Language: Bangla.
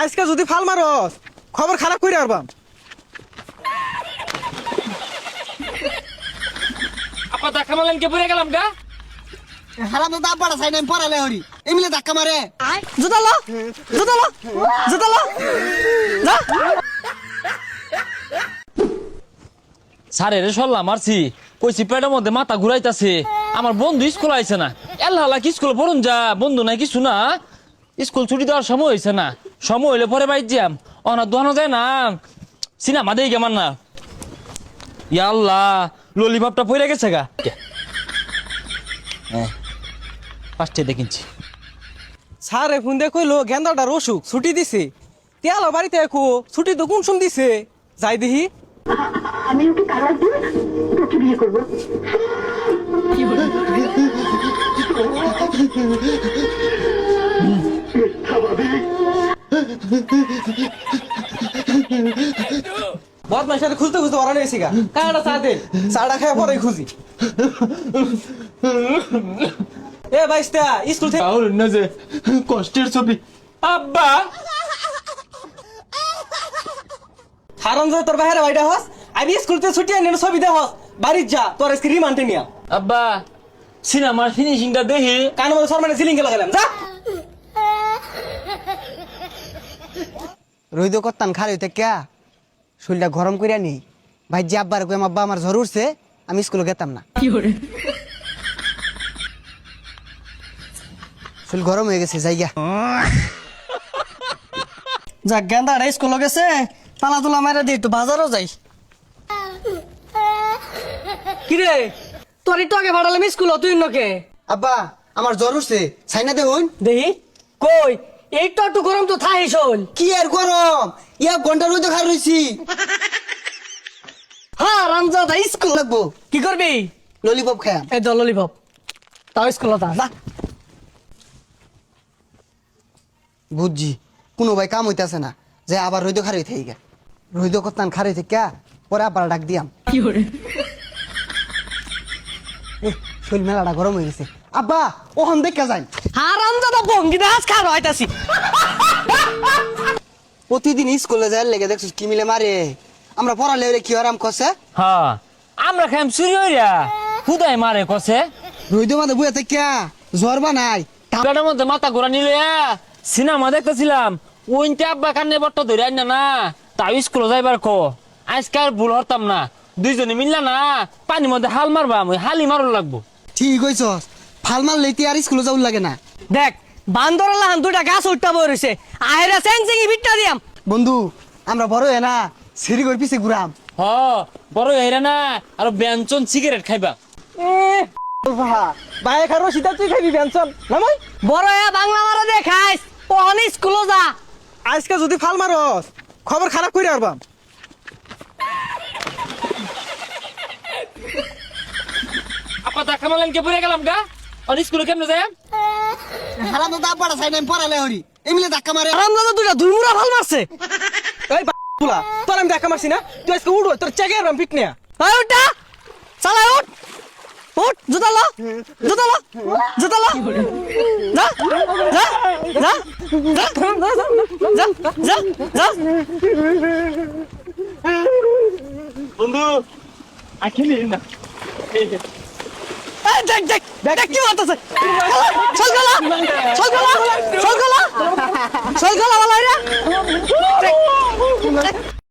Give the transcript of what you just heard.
আজকে যদি ফাল মারস খবর খারাপ করে আরবাম। আপা দেখা মালেন কে? পড়ে গেলাম গা। হারাম পড়ালে হরি। এমনি ধাক্কা মারে। যা। স্যার এর মারছি। কইছি পেটের মধ্যে মাথা ঘুরাইতাছে। আমার বন্ধু স্কুল আইছে না। এল্লা কি স্কুল পড়ুন যা বন্ধু নাই কিছু না। স্কুল ছুটি দেওয়ার সময় হয়েছে না। সময় হইলে পরে বাইর যাম। অনা দোহানো যায় না। সিনেমা দেই কেমন না। ইয়াল্লাহ ললিপপটা পড়ে গেছে গা। হ্যাঁ ফার্স্টে দেখিনছি। স্যারে ফোন দিয়ে কইলো গেন্দাটার অসুখ ছুটি দিছে। তেয়ালো বাড়িতে একো ছুটি তো কোন সম দিছে? যাই দেখি। আমি ওকে তালাক দিয়ে তোকে বিয়ে করব। বদমাইশ সাথে খুঁজতে খুঁজতে বাড়ানো গেছি গা কাটা চা দে। চাটা খায় পরে খুঁজি। এ বাইস্তা স্কুল থেকে তাহলে না যে কষ্টের ছবি। আব্বা! হারন যে তোর বাইরে বাইটা হস আমি স্কুল থেকে ছুটি আনি ছবি দে হস। বাড়ির যা তোর আজকে রিমান্ডে নিয়া। আব্বা সিনেমার ফিনিশিংটা দেখি। কানের মধ্যে সরমানে সিলিং গেলা গেলাম যা। রইদ করতাম খালি হইতে কে শরীরটা গরম করিয়া নি। ভাই যে আব্বার কই আব্বা আমার জ্বর উঠছে আমি স্কুলে গেতাম না। শরীর গরম হয়ে গেছে জায়গা যাক গেন্দা স্কুল গেছে? পালা তোলা মারা দিয়ে একটু বাজারও যাই। কিরে? তোর একটু আগে ভাড়ালাম স্কুল তুই নকে আব্বা আমার জ্বর উঠছে সাইনা দেখুন দেখি। কই? এইটা একটু গরম তো থাই শোন। কি আর গরম? ইয়া ঘণ্টা রইদ খাই রইছি। হ্যাঁ রামজাদা স্কুল লাগবো। কি করবি? ললিপপ খায়া এই দল ললিপপ। তাও স্কুল তা। যা বুঝছি। কোনো ভাই কাম হইতাছে না। যে আবার রইদ খারই থেকে গা রইদ করতাম খারই থেকে পরে আবার ডাক দিয়াম। এহ, শরীর মেলাটা গরম হয়ে গেছে। আব্বা ওহন দেখা যায় হ্যাঁ রামজাদা বঙ্গি দাস খার হইতাছি প্রতিদিন স্কুলে যায় লেগে দেখছিস কি মিলে মারে? আমরা পড়ালে হলে কি আরাম কষে হ্যাঁ আমরা খাইম চুরি হইরা। হুদাই মারে কসে। রইদ মাঝে বুয়ে থেকে জ্বর বানাই। পেটের মধ্যে মাথা ঘোরা নিলে সিনেমা দেখতেছিলাম। ওইনতে আব্বা কান্নে বট্ট ধরে আইনা না। তাও স্কুলে যাইবার কো। আজকে আর ভুল হরতাম না। দুইজনে মিললা না। পানির মধ্যে হাল মারবা আমি হালি মারুন লাগবো। ঠিক হইছস ফাল মারলে তুই আর স্কুলে যাওয়ার লাগে না। দেখ বান্দর লাহান দুটা গাছ উঠটা বই রইছে। আহেরা সেং সেং বিটটা দিয়াম। বন্ধু আমরা বড় হয়ে না সিঁড়ি করে পিছে ঘুরাম। হ বড় হইরা না আর ব্যঞ্চন সিগারেট খাইবা। বাইরে খারো সিধা তুই খাবি বেনসন নামাই? বড় এ বাংলা মারা দে খাইস। ওহন স্কুল যা। আজকে যদি ফাল মারস খবর খারাপ করে আরবাম। আপা দেখা মালেন কে পড়ে গেলাম গা। আর স্কুলে কেমনে যায়? হারাম দাম পড়া সাইড পড়ালে হরি। এমনি ধাক্কা মারে। আরাম দাদা দুটা দুইমুরা ভালো মারছে। এই পুলা তোর আমি দেখা মারছি না? তুই আজকে উড়ো তোর চেকে আরবাম পিট নিয়া। এই উঠটা চালা উঠ! উঠ জুতা লো জুতা লো জুতা লো। যা যা যা যা যা যা যা বন্ধু না। দেখ দেখ দেখ কি